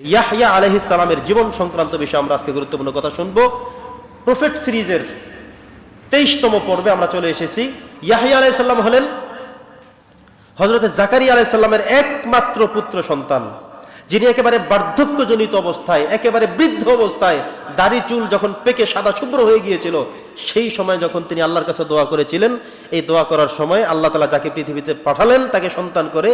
ইয়াহিয়া আলহিস জীবন সংক্রান্ত বিষয়ে আমরা আজকে গুরুত্বপূর্ণ কথা শুনব। প্রফেট সিরিজের তেইশতম পর্বে আমরা চলে এসেছি। ইয়াহিয়া আলাইসাল্লাম হলেন হজরত জাকারিয়া আলাইসাল্লামের একমাত্র পুত্র সন্তান, যিনি একেবারে বার্ধক্যজনিত অবস্থায়, একেবারে বৃদ্ধ অবস্থায় দাড়ি, চুল যখন পেকে সাদা শুভ্র হয়ে গিয়েছিল, সেই সময় যখন তিনি আল্লাহর কাছে দোয়া করেছিলেন, এই দোয়া করার সময় আল্লাহ তালা যাকে পৃথিবীতে পাঠালেন, তাকে সন্তান করে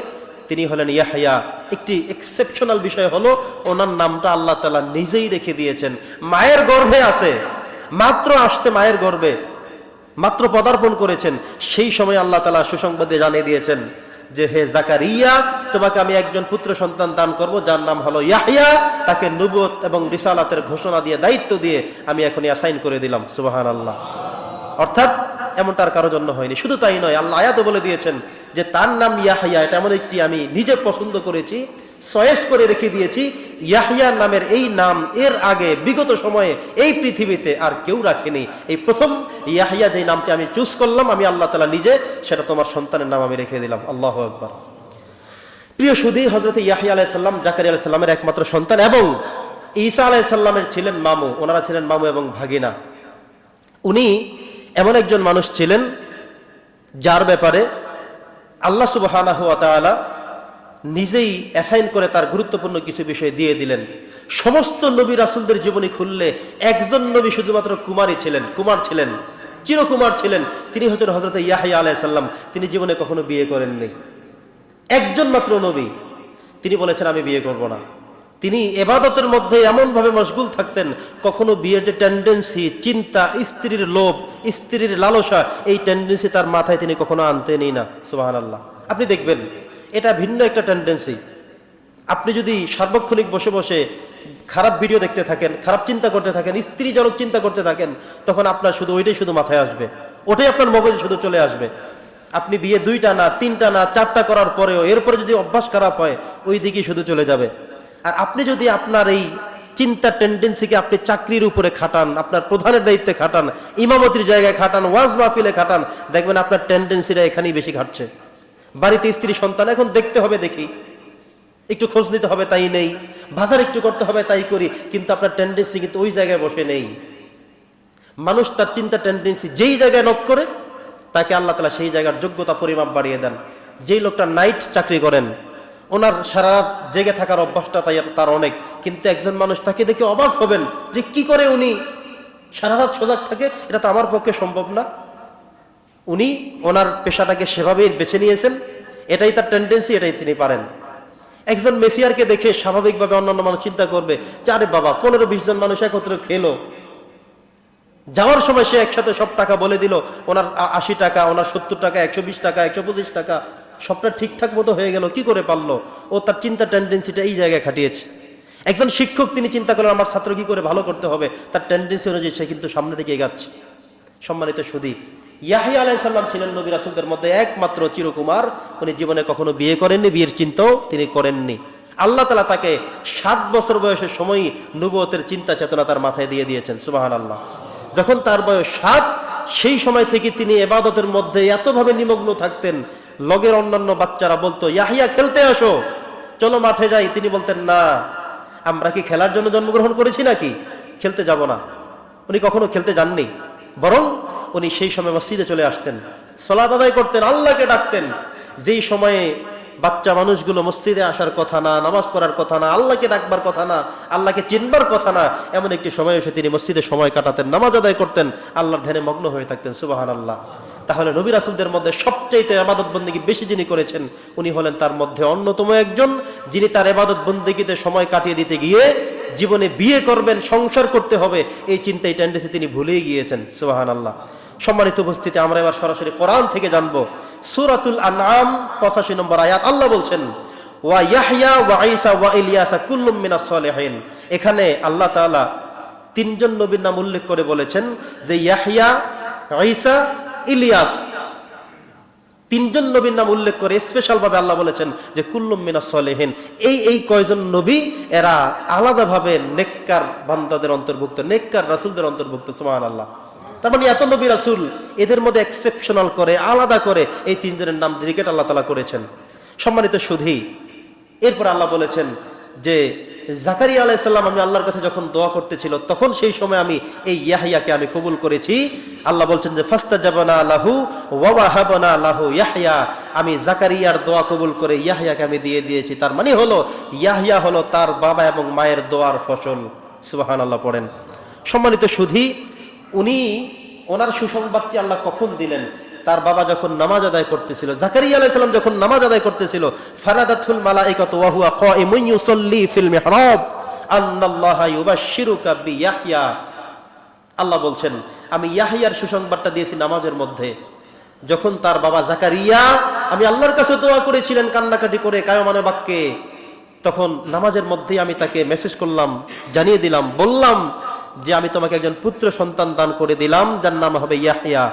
তিনি হলেন ইয়াহিয়া একটি এক্সেপশনাল বিষয় হলো, ওনার নামটা আল্লাহ তালা নিজেই রেখে দিয়েছেন। মায়ের গর্ভে আছে, মাত্র আসছে মায়ের গর্ভে, মাত্র পদার্পণ করেছেন। সেই সময় আল্লাহ তালা সুসংবাদে জানিয়ে দিয়েছেন যে, হে জাকারিয়া, তোমাকে আমি একজন পুত্র সন্তান দান করব, যার নাম হলো ইয়াহিয়া তাকে নবুয়ত এবং রিসালাতের ঘোষণা দিয়ে, দায়িত্ব দিয়ে আমি এখনই অ্যাসাইন করে দিলাম। সুবাহান আল্লাহ অর্থাৎ এমন তার কারও জন্য হয়নি। শুধু তাই নয়, আল্লাহ আয়াত বলে দিয়েছেন যে তার নাম ইয়াহিয়া, এটা এমন একটি আমি নিজে পছন্দ করেছি চয়েস করে রেখে দিয়েছি, ইয়াহিয়া নামের এই নাম এর আগে বিগত সময়ে এই পৃথিবীতে আর কেউ রাখেনি। এই প্রথম ইয়াহিয়া যে নামটি আমি চুজ করলাম, আমি আল্লাহ তালা নিজে, সেটা তোমার সন্তানের নাম আমি রেখে দিলাম। আল্লাহ একবার প্রিয় সুদী হজরত ইয়াহিয়া আলাইসাল্লাম জাকারি আলাইসাল্লামের একমাত্র সন্তান এবং ঈসা আলাইসাল্লামের ছিলেন মামু, ওনারা ছিলেন মামু এবং ভাগিনা। উনি এমন একজন মানুষ ছিলেন যার ব্যাপারে আল্লাহ সুবাহ নিজেই অ্যাসাইন করে তার গুরুত্বপূর্ণ কিছু বিষয় দিয়ে দিলেন। সমস্ত নবী রাসুলদের জীবনী খুললে একজন নবী শুধুমাত্র কুমারী ছিলেন, কুমার ছিলেন, চিরকুমার ছিলেন। তিনি হচ্ছেন হজরত ইয়াহিয়া আলাইসাল্লাম তিনি জীবনে কখনো বিয়ে করেননি। একজন মাত্র নবী। তিনি বলেছেন, আমি বিয়ে করব না। তিনি এবাদতের মধ্যে এমনভাবে মশগুল থাকতেন, কখনো বিয়ের টেন্ডেন্সি চিন্তা, স্ত্রীর লোভ, স্ত্রীর লালসা, এই টেন্ডেন্সি তার মাথায় তিনি কখনো আনতেনই না সুবাহান আল্লাহ আপনি দেখবেন, এটা ভিন্ন একটা টেন্ডেন্সি আপনি যদি সার্বক্ষণিক বসে বসে খারাপ ভিডিও দেখতে থাকেন, খারাপ চিন্তা করতে থাকেন, স্ত্রী স্ত্রীজনক চিন্তা করতে থাকেন, তখন আপনার শুধু ওইটাই শুধু মাথায় আসবে। ওটাই আপনার মগজে শুধু চলে আসবে। আপনি বিয়ে দুইটা না, তিনটা না, চারটা করার পরেও, এরপরে যদি অভ্যাস খারাপ হয়, ওই দিকেই শুধু চলে যাবে। আর আপনি যদি আপনার এই চিন্তা টেন্ডেন্সিকে আপনি চাকরির উপরে খাটান, আপনার প্রধানের দায়িত্বে খাটান, ইমামতির জায়গায় খাটান, ওয়াজ মাহফিলে খাটান, দেখবেন আপনার টেন্ডেন্সিটা এখানেই বেশি ঘাটছে বাড়িতে স্ত্রী, সন্তান, এখন দেখতে হবে, দেখি। একটু খোঁজ নিতে হবে, তাই নেই। বাজার একটু করতে হবে, তাই করি, কিন্তু আপনার টেন্ডেন্সি কিন্তু ওই জায়গায় বসে নেই। মানুষ তার চিন্তা টেন্ডেন্সি যেই জায়গায় নক করে, তাকে আল্লাহ তালা সেই জায়গার যোগ্যতা, পরিমাপ বাড়িয়ে দেন। যেই লোকটা নাইট চাকরি করেন ওনার সারা রাত জেগে থাকার অভ্যাসটা তাই তার অনেক। কিন্তু একজন মানুষ তাকে দেখে অবাক হবেন যে কি করে উনি সারা রাত সজাগ থাকে, এটা তো আমার পক্ষে সম্ভব না। উনি ওনার পেশাটাকে সেভাবেই বেছে নিয়েছেন, এটাই তার টেন্ডেন্সি এটাই তিনি পারেন। একজন মেসিয়ারকে দেখে স্বাভাবিকভাবে অন্যান্য মানুষ চিন্তা করবে যে, আরে বাবা, পনেরো, বিশ জন মানুষ একত্রে খেলো। যাওয়ার সময় সে একসাথে সব টাকা বলে দিল, ওনার আশি টাকা, ওনার সত্তর টাকা, একশো বিশ টাকা, একশো পঁচিশ টাকা। সবটা ঠিকঠাক মতো হয়ে গেল, কি করে পারল? ও তার চিন্তা টেন্ডেন্সিটা এই জায়গায় খাটিয়েছে। একজন শিক্ষক তিনি চিন্তা করেন আমার ছাত্র কি করে ভালো করতে হবে? তার টেন্ডেন্সি অনুযায়ী সে কিন্তু সামনে দিকে এগাচ্ছে। সম্মানিত সুদী ইয়াহিয়া আলাইসাল্লাম ছিলেন নবী রাসুলদের মধ্যে একমাত্র চিরকুমার। উনি জীবনে কখনো বিয়ে করেননি, বিয়ের চিন্তাও তিনি করেননি। আল্লাহ তালা তাকে সাত বছর বয়সের সময়ই নবুয়তের চিন্তা চেতনা তার মাথায় দিয়ে দিয়েছেন সুবাহান আল্লাহ যখন তার বয়স সাত, সেই সময় থেকে তিনি এবাদতের মধ্যে এতভাবে নিমগ্ন থাকতেন লগের অন্যান্য বাচ্চারা বলতো, ইয়াহিয়া, খেলতে আসো। চলো মাঠে যাই। তিনি বলতেন, না, আমরা কি খেলার জন্য জন্মগ্রহণ করেছি নাকি? খেলতে যাব না। উনি কখনো খেলতে যাননি, বরং উনি সেই সময় মসজিদে চলে আসতেন। সলাত আদায় করতেন, আল্লাহকে ডাকতেন। যেই সময়ে বাচ্চা মানুষগুলো মসজিদে আসার কথা না, নামাজ পড়ার কথা না, আল্লাহকে ডাকবার কথা না, আল্লাহকে চিনবার কথা না, এমন একটি সময় এসে তিনি মসজিদে সময় কাটাতেন, নামাজ আদায় করতেন, আল্লাহর ধ্যানে মগ্ন হয়ে থাকতেন সুবাহান আল্লাহ তাহলে নবী রাসুলদের মধ্যে সবচাইতে আবাদত বন্দীকে বেশি যিনি করেছেন, উনি হলেন তার মধ্যে অন্যতম একজন, যিনি তার এবাদত বন্দীগীতে সময় কাটিয়ে দিতে গিয়ে জীবনে বিয়ে করবেন, সংসার করতে হবে, এই চিন্তাই টেন্ডেন্সি তিনি ভুলেই গিয়েছেন সুবাহান আল্লাহ সম্মানিত উপস্থিতি, আমরা এবার সরাসরি কোরআন থেকে জানব। সুরাতুল আনাম পঁচাশি নম্বর আয়াত, আল্লাহ বলছেন, ওয়া ইয়াহইয়া ওয়া ঈসা ওয়া ইলিয়াসা কুল্লুম মিনাস এখানে আল্লাহ তাআলা তিনজন নবীর নাম উল্লেখ করে বলেছেন যে ইয়াহিয়া ঈসা ইলিয়াস। তিনজন নবীর নাম উল্লেখ করে স্পেশাল ভাবে আল্লাহ বলেছেন যে, কুল্লুম মিনাস সলেহিন। এই এই কয়জন নবী, এরা আলাদাভাবে নেককার বান্দাদের অন্তর্ভুক্ত, নেককার রাসূলদের অন্তর্ভুক্ত সুবহান আল্লাহ তার মানে এত নবী রাসূল এদের মধ্যে এক্সেপশনাল করে, আলাদা করে এই তিনজনের নাম ডেডিকেট আল্লাহ তালা করেছেন। সম্মানিত সুধী, এরপর আল্লাহ বলেছেন যে জাকারিয়া আলাইসাল্লাম আমি আল্লাহর কাছে যখন দোয়া করতেছিল, তখন সেই সময় আমি এই ইয়াহিয়াকে আমি কবুল করেছি। আল্লাহ বলছেন যে ফাস্তা জাবানা আল্লাহু ওয়াহাবানা আল্লাহু ইয়াহিয়া আমি জাকারিয়ার দোয়া কবুল করে ইয়াহিয়াকে আমি দিয়ে দিয়েছি। তার মানে হলো ইয়াহিয়া হলো তার বাবা এবং মায়ের দোয়ার ফসল। সুবাহান আল্লাহ পড়েন। সম্মানিত সুধী, উনি, ওনার সুসংবাদটি আল্লাহ কখন দিলেন? তার বাবা যখন নামাজ আদায় করতেছিল, জাকারিয়া আলাইহিস যখন নামাজ আদায় করতেছিল, ফারাদাতুল মালাইকাতু ওয়া হুয়া কাইমুন ইউসাল্লি ফিল আন্নাল্লাহা আল্লাহ বলছেন, আমি ইয়াহিয়ার সুসংবাদটা দিয়েছি নামাজের মধ্যে। যখন তার বাবা জাকারিয়া, আমি আল্লাহর কাছে দোয়া করেছিলেন কান্নাকাটি করে কায়মানে বাক্যে, তখন নামাজের মধ্যেই আমি তাকে মেসেজ করলাম, জানিয়ে দিলাম, বললাম যে আমি তোমাকে একজন পুত্র সন্তান দান করে দিলাম, যার নাম হবে ইয়াহিয়া